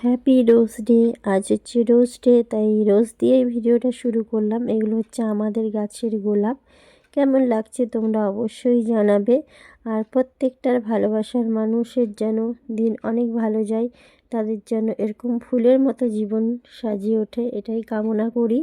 Happy rose day আজ হচ্ছে rose day তাই রোজ দিয়েই ভিডিওটা শুরু করলাম। এগুলো হচ্ছে আমাদের গাছের গোলাপ। কেমন লাগছে তোমরা অবশ্যই জানাবে। আর প্রত্যেকটার ভালোবাসার মানুষের যেন দিন অনেক ভালো যায়, তাদের যেন এরকম ফুলের মতো জীবন সাজিয়ে ওঠে, এটাই কামনা করি।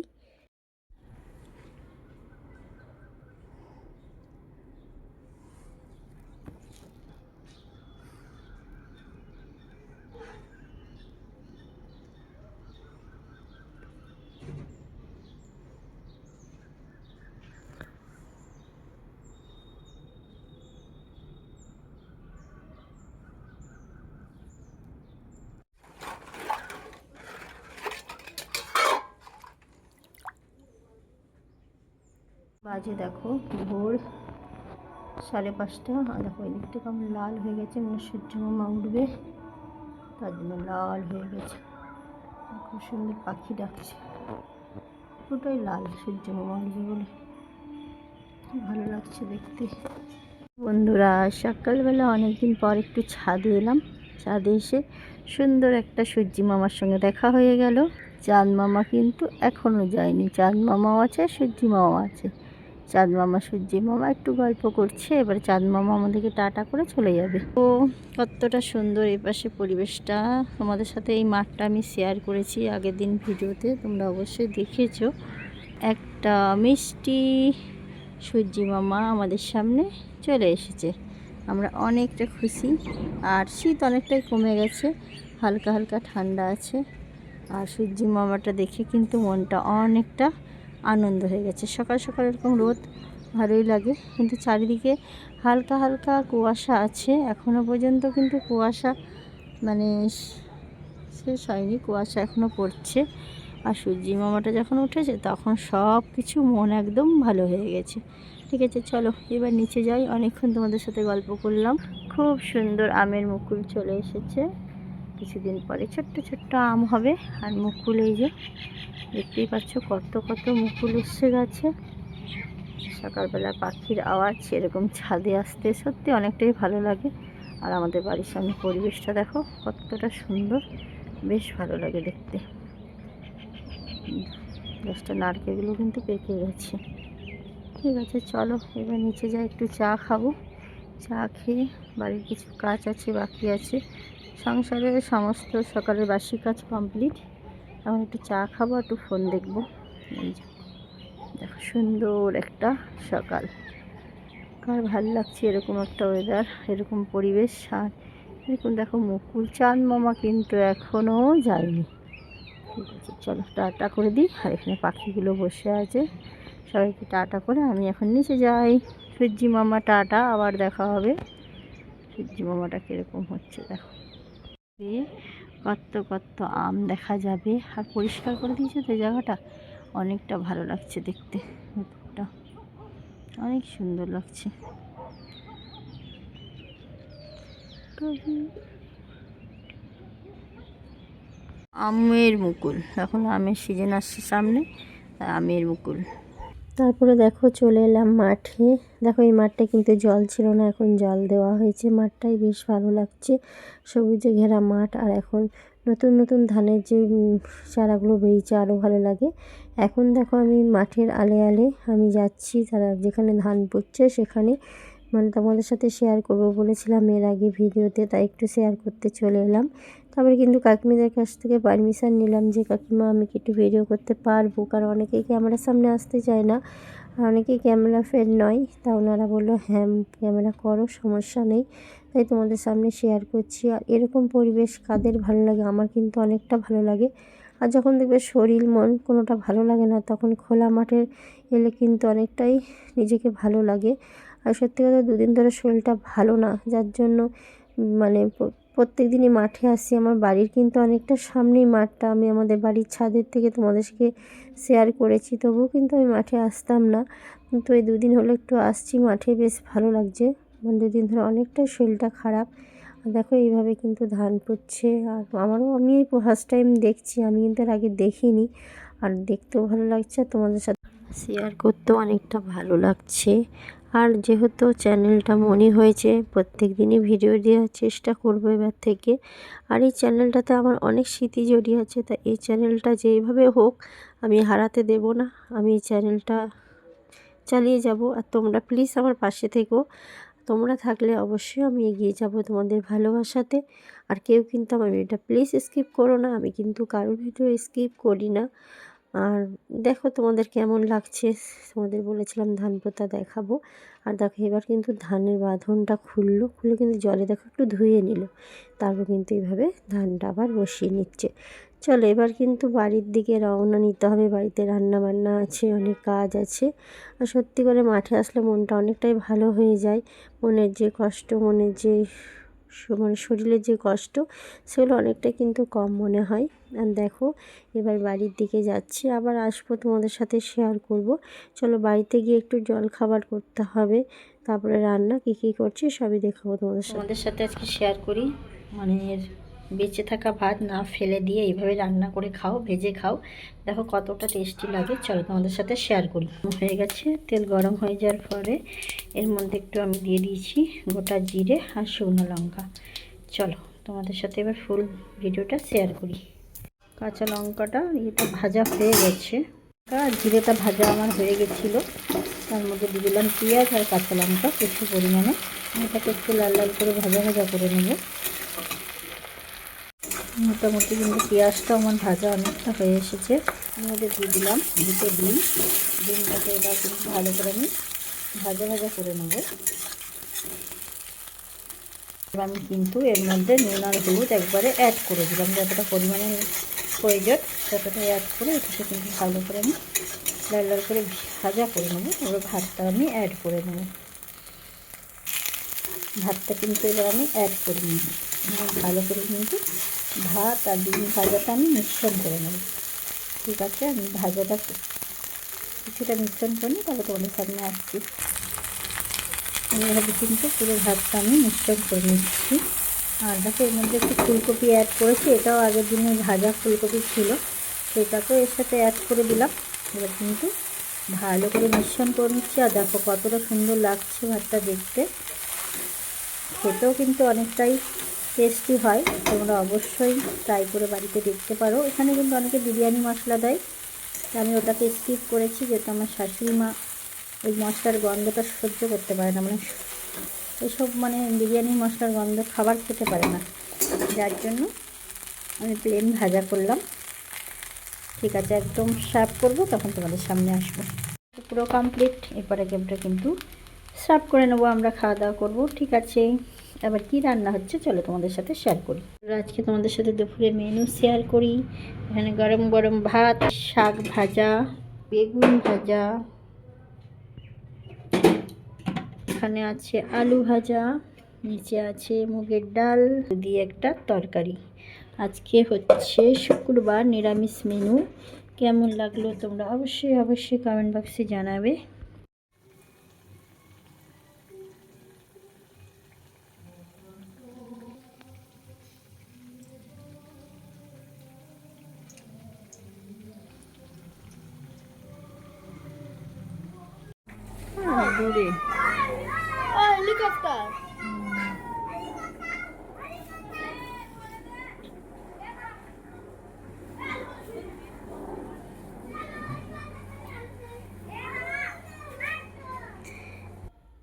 বাজে দেখো, ভোর সাড়ে পাঁচটা। আর দেখো এই দিকটা কেমন লাল হয়ে গেছে মানে সূর্য মামা উঠবে। তার জন্য লাল হয়ে গেছে। খুব সুন্দর পাখি ডাকছে। পুরোটাই লাল, সূর্য মামা উঠবে বলে। ভালো লাগছে দেখতে। বন্ধুরা, সকালবেলা অনেকদিন পর একটু ছাদে এলাম। ছাদে এসে সুন্দর একটা সূর্যি মামার সঙ্গে দেখা হয়ে গেল। চাঁদ মামা কিন্তু এখনও যায়নি। চাঁদ মামাও আছে, সূর্যি মামাও আছে। চাঁদ মামা সূর্যি মামা একটু গল্প করছে, এবারে চাঁদ মামা আমাদেরকে টাটা করে চলে যাবে। তো কতটা সুন্দর এই পাশে পরিবেশটা। তোমাদের সাথে এই মাঠটা আমি শেয়ার করেছি আগের দিন ভিডিওতে, তোমরা অবশ্যই দেখেছ। একটা মিষ্টি সূর্যি মামা আমাদের সামনে চলে এসেছে। আমরা অনেকটা খুশি, আর শীত অনেকটাই কমে গেছে, হালকা হালকা ঠান্ডা আছে। আর সূর্যি মামাটা দেখে কিন্তু মনটা অনেকটা আনন্দ হয়ে গেছে। সকাল সকাল এরকম রোদ ভালোই লাগে, কিন্তু চারিদিকে হালকা হালকা কুয়াশা আছে। এখনও পর্যন্ত কিন্তু কুয়াশা মানে শেষ হয়নি, কুয়াশা এখনও পড়ছে। আর সূর্যি মামাটা যখন উঠেছে, তখন সব কিছু মন একদম ভালো হয়ে গেছে। ঠিক আছে, চলো এবার নিচে যাই। অনেকক্ষণ তোমাদের সাথে গল্প করলাম। খুব সুন্দর আমের মুকুল চলে এসেছে। কিছুদিন পরে ছোট্ট ছোট্ট আম হবে আর মুকুল এই যে, দেখতেই পাচ্ছ কত কত মুকুল এসছে গাছে। সকালবেলা পাখির আওয়াজ, এরকম ছাদে আসতে সত্যি অনেকটাই ভালো লাগে। আর আমাদের বাড়ির সামনে পরিবেশটা দেখো কতটা সুন্দর, বেশ ভালো লাগে দেখতে। দশটা নারকেলগুলো কিন্তু পেকে গেছে। ঠিক আছে, চলো এবার নিচে যাই, একটু চা খাব। চা খেয়ে বাড়ির কিছু কাজ আছে, বাকি আছে। সংসারের সমস্ত সকালের বাসি কাজ কমপ্লিট এখন একটু চা খাব, একটু ফোন দেখব। দেখো সুন্দর একটা সকাল। কার ভালো লাগছে এরকম একটা ওয়েদার এরকম পরিবেশ। আর এরকম দেখো মুকুল চাঁদ মামা কিন্তু এখনও যায়নি। ঠিক আছে, চলো টাটা করে দিই। আর এখানে পাখিগুলো বসে আছে। সবাইকে টাটা করে আমি এখন নিচে যাই। সূর্যি মামা টাটা, আবার দেখা হবে। সূর্যি মামাটা কীরকম হচ্ছে দেখো। কত কত আম দেখা যাবে। আর পরিষ্কার করে দিয়েছে তো জায়গাটা? অনেকটা ভালো লাগছে দেখতে। ভেতরটা অনেক সুন্দর লাগছে। আমের মুকুল। এখন আমের সিজন আসছে সামনে আমের মুকুল। তারপরে দেখো চলে এলাম মাঠে। দেখো এই মাঠটা কিন্তু জল ছিল না, এখন জল দেওয়া হয়েছে। মাঠটাই বেশ ভালো লাগছে, সবুজে ঘেরা মাঠ। আর এখন নতুন নতুন ধানের যে চারাগুলো বেরিয়েছে আরও ভালো লাগে। এখন দেখো আমি মাঠের আলে আলে আমি যাচ্ছি, তারা যেখানে ধান পড়ছে সেখানে মানে তোমাদের সাথে শেয়ার করব বলেছিলাম এর আগে ভিডিওতে, তাই একটু শেয়ার করতে চলে এলাম। তারপরে কিন্তু কাকিমাদের কাছ থেকে পারমিশন নিলাম যে, কাকিমা, আমি কি একটু ভিডিও করতে পারব? কারণ অনেকেই ক্যামেরার সামনে আসতে চায় না, আর অনেকেই ক্যামেরা ফের নয়, তা ওনারা বলল হ্যাঁ ক্যামেরা করো, সমস্যা নেই। তাই তোমাদের সামনে শেয়ার করছি। আর এরকম পরিবেশ কাদের ভালো লাগে? আমার কিন্তু অনেকটা ভালো লাগে। আর যখন দেখবে শরীর, মন কোনোটা ভালো লাগে না, তখন খোলা মাঠের এলে কিন্তু অনেকটাই নিজেকে ভালো লাগে। আর সত্যি কথা দুদিন ধরে শরীরটা ভালো না, যার জন্য মানে প্রত্যেক দিনই মাঠে আসি। আমার বাড়ির কিন্তু অনেকটা সামনেই মাঠটা। আমি আমাদের বাড়ির ছাদের থেকে তোমাদেরকে শেয়ার করেছি, তবুও কিন্তু আমি মাঠে আসতাম না। কিন্তু এই দুদিন হলো একটু আসছি মাঠে, বেশ ভালো লাগছে। মানে দুদিন ধরে অনেকটাই শরীরটা খারাপ। দেখো এইভাবে কিন্তু ধান পড়ছে আর আমারও, আমি এই ফার্স্ট টাইম দেখছি, আমি কিন্তু এর আগে দেখিনি। আর দেখতেও ভালো লাগছে, আর তোমাদের সাথে শেয়ার করতেও অনেকটা ভালো লাগছে। আর যেহেতু চ্যানেলটা মনে হয়েছে, প্রত্যেক দিনই ভিডিও দেওয়ার চেষ্টা করব এবার থেকে। আর এই চ্যানেলটাতে আমার অনেক স্মৃতি জড়িয়ে আছে, তা এই চ্যানেলটা যেইভাবে হোক আমি হারাতে দেব না। আমি এই চ্যানেলটা চালিয়ে যাব। আর তোমরা প্লিজ আমার পাশে থেকো। তোমরা থাকলে অবশ্যই আমি এগিয়ে যাব তোমাদের ভালোবাসাতে। আর কেউ কিন্তু আমার ভিডিওটা প্লিজ স্কিপ করো না। আমি কিন্তু কারোর ভিডিও স্কিপ করি না। আর দেখো তোমাদের কেমন লাগছে? তোমাদের বলেছিলাম ধান পোতা দেখাবো। আর দেখো এবার কিন্তু ধানের বাঁধনটা খুললো। খুলে কিন্তু জলে দেখো একটু ধুয়ে নিল। তারপর কিন্তু এইভাবে ধানটা আবার বসিয়ে নিচ্ছে। চলো এবার কিন্তু বাড়ির দিকে রওনা নিতে হবে। বাড়িতে রান্না বান্না আছে, অনেক কাজ আছে। আর সত্যি করে মাঠে আসলে মনটা অনেকটাই ভালো হয়ে যায়। মনের যে কষ্ট, মনের যে মানে শরীরের যে কষ্ট, সেগুলো অনেকটা কিন্তু কম মনে হয়। আর দেখো, এবার বাড়ির দিকে যাচ্ছি। আবার আসব তোমাদের সাথে শেয়ার করব। চলো বাড়িতে গিয়ে একটু জল খাবার করতে হবে। তারপরে রান্না, কী কী করছি, সবই দেখাবো তোমাদের সাথে। তোমাদের সাথে আজকে শেয়ার করি। মানে বেঁচে থাকা ভাত না ফেলে দিয়ে এইভাবে রান্না করে খাও, ভেজে খাও। দেখো কতটা টেস্টি লাগে। চলো তোমাদের সাথে শেয়ার করি। হয়ে গেছে, তেল গরম হয়ে যাওয়ার পরে এর মধ্যে একটু আমি দিয়ে দিয়েছি গোটা জিরে আর শুকনো লঙ্কা। চলো তোমাদের সাথে এবার ফুল ভিডিওটা শেয়ার করি। কাঁচা লঙ্কাটা এটা ভাজা হয়ে গেছে। আর জিরেটা ভাজা আমার হয়ে গেছিল। তার মধ্যে দিলাম পেঁয়াজ আর কাঁচা লঙ্কা কিছু পরিমাণে। এটাকে একটু লাল লাল করে ভাজা ভাজা করে নেব। মোটামুটি কিন্তু পেঁয়াজটা আমার ভাজা অনেকটা হয়ে এসেছে। মধ্যে দিয়ে দিলাম দুটো ডিম। ডিমটাকে এবার কিন্তু ভালো করে আমি ভাজা ভাজা করে নেব। এবার আমি কিন্তু এর মধ্যে নুন আর হলুদ একবারে অ্যাড করে দিলাম। যতটা পরিমাণে প্রয়োজন ততটা অ্যাড করে এটাকে কিন্তু ভালো করে আমি লাল লাল করে ভাজা করে নেব। এবার ভাতটা আমি অ্যাড করে নেব। ভাতটা কিন্তু এবার আমি অ্যাড করে নিই ভালো করে কিন্তু ভাত আর ডিম ভাজাটা আমি মিশ্রণ করে নেব। ঠিক আছে, আমি ভাজাটা কিছুটা মিশ্রণ করে নিই তাহলে তোমাদের সামনে আসছি। এইভাবে কিন্তু পুরো ভাতটা আমি মিশ্রণ করে নিচ্ছি। আর দেখো, এর মধ্যে একটু ফুলকপি অ্যাড করেছি, এটাও আগের দিনে ভাজা ফুলকপি ছিল। সেটাকেও এর সাথে অ্যাড করে দিলাম। এবার কিন্তু ভালো করে মিশ্রণ করে নিচ্ছি। আর দেখো, কতটা সুন্দর লাগছে ভাতটা দেখতে। খেতেও কিন্তু অনেকটাই টেস্টি হয়, তোমরা অবশ্যই ট্রাই করে বাড়িতে দেখতে পারো। এখানে কিন্তু অনেকে বিরিয়ানি মশলা দেয়। আমি ওটাকে স্কিপ করেছি, যেহেতু আমার শাশুড়ি মা ওই মশলার গন্ধটা সহ্য করতে পারে না। মানে এসব মানে বিরিয়ানি মশলার গন্ধ খাবার খেতে পারে না। যার জন্য আমি প্লেন ভাজা করলাম। ঠিক আছে, একদম সার্ভ করব, তখন তোমাদের সামনে আসব। পুরো কমপ্লিট এরপরে গেমটা কিন্তু সার্ভ করে নেব, আমরা খাওয়া দাওয়া করব। ঠিক আছে। এবার কি রান্না হচ্ছে চলো তোমাদের সাথে শেয়ার করি। আজকে তোমাদের সাথে দুপুরে মেনু শেয়ার করি। এখানে গরম গরম ভাত, শাক ভাজা, বেগুন ভাজা। এখানে আছে আলু ভাজা, নিচে আছে মুগের ডাল, দিয়ে একটা তরকারি। আজকে হচ্ছে শুক্রবার নিরামিষ মেনু কেমন লাগল তোমরা অবশ্যই অবশ্যই কমেন্ট বক্সে জানাবে। দূরে হেলিকপ্টার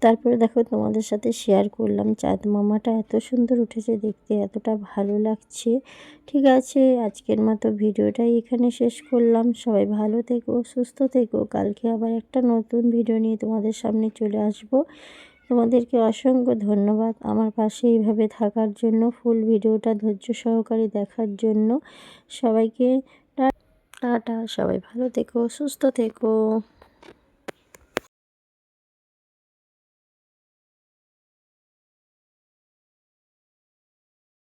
তারপরে দেখো তোমাদের সাথে শেয়ার করলাম। চাঁদ মামাটা এত সুন্দর উঠেছে দেখতে, এতটা ভালো লাগছে। ঠিক আছে, আজকের মতো ভিডিওটাই এখানে শেষ করলাম। সবাই ভালো থেকো, সুস্থ থেকো। কালকে আবার একটা নতুন ভিডিও নিয়ে তোমাদের সামনে চলে আসব। তোমাদেরকে অসংখ্য ধন্যবাদ আমার পাশে এইভাবে থাকার জন্য, ফুল ভিডিওটা ধৈর্য সহকারে দেখার জন্য। সবাইকে টাটা, সবাই ভালো থেকো, সুস্থ থেকো।